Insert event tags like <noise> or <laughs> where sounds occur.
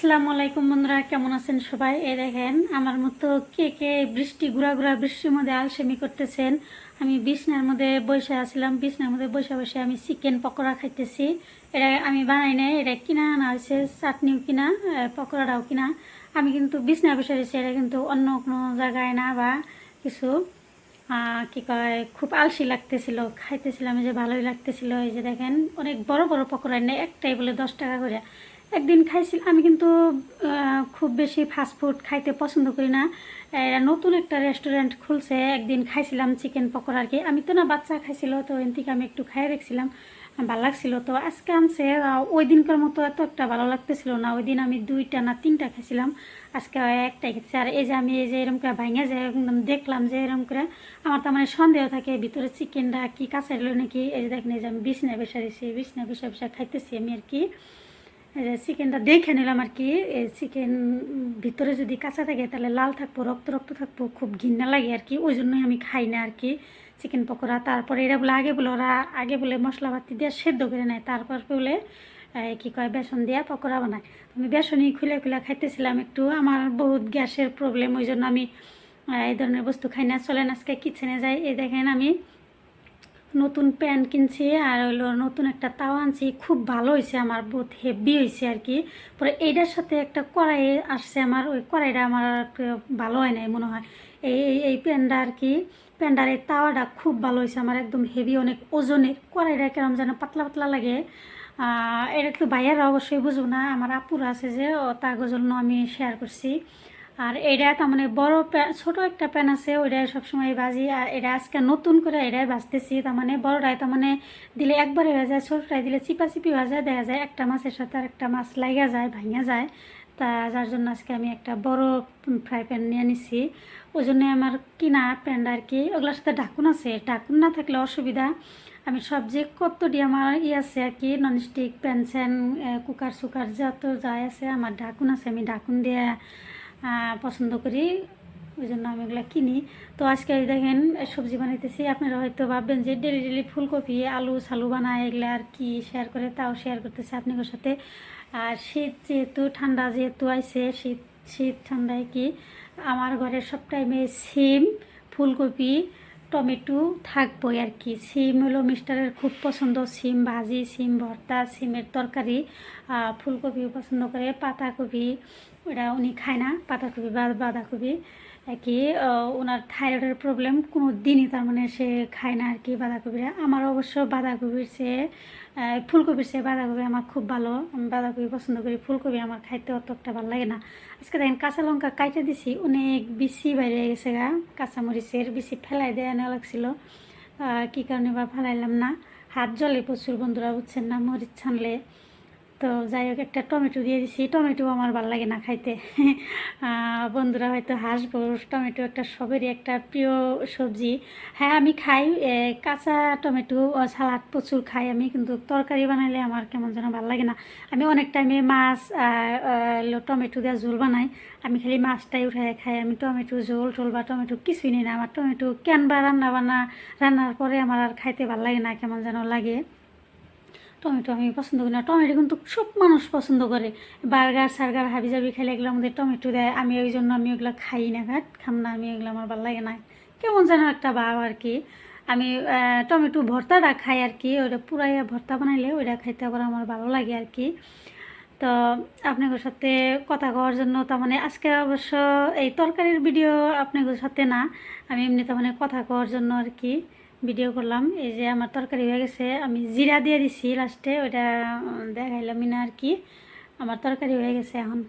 আসসালামু আলাইকুম বন্ধুরা, কেমন আছেন সবাই? এই দেখেন, আমার মতো কে কে বৃষ্টি, ঘুরা ঘুরা বৃষ্টির মধ্যে আলসেমি করতেছেন, আমি বিছনার মধ্যে বসে আসলাম বিছনার মধ্যে বসে বসে আমি চিকেন পকোড়া খাইতেছি। এটা আমি বানাই নাই, এটা কিনা আনা হয়েছে, চাটনিও কিনা পকোড়াটাও কিনা। আমি কিন্তু বিছনা বসে রয়েছি, এটা কিন্তু অন্য কোনো জায়গায় না বা কিছু কি কয়, খুব আলসি লাগতেছিল, খাইতেছিলাম যে ভালোই লাগতেছিল, এই যে দেখেন, অনেক বড় বড় পকোড়া নেই একটাই বলে দশ টাকা করে। একদিন খাইছিল আমি কিন্তু খুব বেশি ফাস্ট ফুড খাইতে পছন্দ করি না। নতুন একটা রেস্টুরেন্ট খুলছে, একদিন খাইছিলাম চিকেন পকোড়া আর কি। আমি তো না বাচ্চা খাইছিল, তো এন থেকে আমি একটু খাই রেখেছিলাম ভালো লাগছিল। তো আজকে আনছে ওই দিনকার মতো এত একটা ভালো লাগতেছিল না। ওই দিন আমি দুইটা না তিনটা খাইছিলাম, আজকে একটাই খেয়েছি আর এই যে আমি এই যে এরকম করে ভাঙে যে একদম দেখলাম যে এরকম করে, আমার তার মানে সন্দেহ থাকে, ভিতরে চিকেনটা কি কাঁচা এলো নাকি? এই যে দেখেন, এই যে আমি বিছনা বসে রয়েছি বিছনা বসে বসে খাইতেছি আমি আর কি। চিকেনটা দেখে নিলাম আর কি। চিকেন ভিতরে যদি কাঁচা থাকে, তাহলে লাল থাকব, রক্ত রক্ত থাকব, খুব ঘৃণা লাগে আর কি। ওই জন্যই আমি খাই না আর কি চিকেন পকোড়া। তারপরে এরা বলে, আগে বলে ওরা, আগে বলে মশলাপাতি দিয়ে সেদ্ধ করে নেয়। তারপর বলে কি কয়, বেসন দিয়ে পকোড়া বানায়। আমি বেসনই খুলে খুলে খাইতেছিলাম একটু। আমার বহুত গ্যাসের প্রবলেম ওই জন্য আমি এই ধরনের বস্তু খাই না। চলেন আজকে কিচেনে যাই। এই দেখেন আমি নতুন প্যান্ট কিনছি আর হইল নতুন একটা তাওয়া আনছি। খুব ভালো হয়েছে আমার, বহুত হেভি হয়েছে আর কি পরে এইটার সাথে একটা কড়াই আসছে আমার, ওই কড়াইটা আমার ভালো হয় নাই মনে হয়। এই, এই- প্যান্টটা আর কি প্যান্টার এই তাওয়াটা খুব ভালো হয়েছে আমার, একদম হেভি অনেক ওজনের। কড়াইটা কেরম যেন পাতলা পাতলা লাগে। এটা একটু ভাইয়ারা অবশ্যই বুঝব না, আমার আপুরা আছে যে, ও তার জন্য আমি শেয়ার করছি। আর এটা তার মানে বড় ছোট একটা প্যান আছে ওইটাই সবসময় বাজি। আর এটা আজকে নতুন করে এটাই বাজতেছি, তার মানে বড়টাই, তার মানে দিলে একবারে হয়ে যায়, ছোটটাই দিলে চিপা চিপি হয়ে যায়, দেখা যায় একটা মাছের সাথে আর একটা মাছ লাগা যায়, ভাঙা যায়। তা যার জন্য আজকে আমি একটা বড় ফ্রাই প্যান নিয়ে নিছি। ওই জন্য আমার কিনা প্যান্ট আর কি, ওগুলোর সাথে ঢাকুন আছে। ঢাকুন না থাকলে অসুবিধা। আমি সবজি কত দিয়ে আমার ই আছে আর কি ননস্টিক প্যান স্যান কুকার সুকার যত যাই আছে, আমার ঢাকুন আছে। আমি ঢাকুন দিয়ে পছন্দ করি, ওই জন্য আমি এগুলো কিনি। তো আজকে দেখেন, সবজি বানাইতেছি। আপনারা হয়তো ভাববেন যে ডেলি ডেলি ফুলকপি, আলু সালু বানায়, এগুলো আর কি শেয়ার করে, তাও শেয়ার করতেছি আপনাদের সাথে। আর শীত যেহেতু, ঠান্ডা যেহেতু আইছে, শীত শীত ঠান্ডায় কি? আমার ঘরের সব টাইমে সিম ফুলকপি টমেটো থাকবই আর কি। সিম হলো মিস্টারের খুব পছন্দ। সিম ভাজি, সিম ভর্তা, সিমের তরকারি ফুলকপিও পছন্দ করে, পাতাকপি, ওটা উনি খায় না, পাতাকপি বা বাঁধাকপি। কি ওনার থাইরয়েডের প্রবলেম কোনো দিনই তার মানে সে খায় না আর কি বাঁধাকপিটা আমার অবশ্য বাঁধাকপির চেয়ে ফুলকপির চেয়ে বাঁধাকপি আমার খুব ভালো। আমি বাঁধাকপি পছন্দ করি, ফুলকপি আমার খাইতে অত একটা ভালো লাগে না। আজকে দেখেন কাঁচা লঙ্কা কাইটে দিছি, অনেক বেশি বাইরে গেছে গা, কাঁচামরিচের বেশি ফেলাই দেওয়া নেওয়া লাগছিল। কী কারণে বা ফেলাইলাম না? হাত জলে প্রচুর বন্ধুরা, বুঝছেন না? মরিচ ছানলে। তো যাই হোক, একটা টমেটো দিয়ে দিছি। টমেটো আমার ভালো লাগে না খাইতে। <laughs> বন্ধুরা হয়তো হাসবো, টমেটো একটা সবেরই একটা প্রিয় সবজি। হ্যাঁ আমি খাই কাঁচা টমেটো ও সালাদ প্রচুর খাই আমি, কিন্তু তরকারি বানাইলে আমার কেমন যেন ভালো লাগে না। আমি অনেক টাইমে মাছ টমেটো দিয়ে ঝোল বানাই। আমি খালি মাছটাই উঠাই খাই। আমি টমেটো ঝোল টোল বা টমেটো কিছুই নিই না। আমার টমেটো কেন বা রান্না বান্না, রান্নার পরে আমার আর খাইতে ভালো লাগে না, কেমন যেন লাগে। টমেটো আমি পছন্দ করি না। টমেটো কিন্তু সব মানুষ পছন্দ করে। বার্গার, সার্গার হাবি জাবি খেলে এগুলো আমাদের টমেটো দেয়। আমি ওই জন্য আমি ওগুলো খাই না ঘাট, খাম না আমি, এগুলো আমার ভালো লাগে না। কেমন যেন একটা ভাব আর কি। আমি টমেটো ভর্তাটা খাই আর কি ওটা পুরাইয়া ভর্তা বানাইলে ওইটা খাইতে আবার আমার ভালো লাগে আর কি। তো আপনাদের সাথে কথা কওয়ার জন্য তার মানে আজকে অবশ্য এই তরকারির ভিডিও আপনাদের সাথে না, আমি এমনি তার মানে কথা কওয়ার জন্য আর কি। ভিডিও করলাম। এই যে আমার তরকারি হয়ে গেছে, আমি জিরা দিয়ে দিছি লাস্টে, ওইটা দেখাইলাম না আর কি। আমার তরকারি হয়ে গেছে এখন।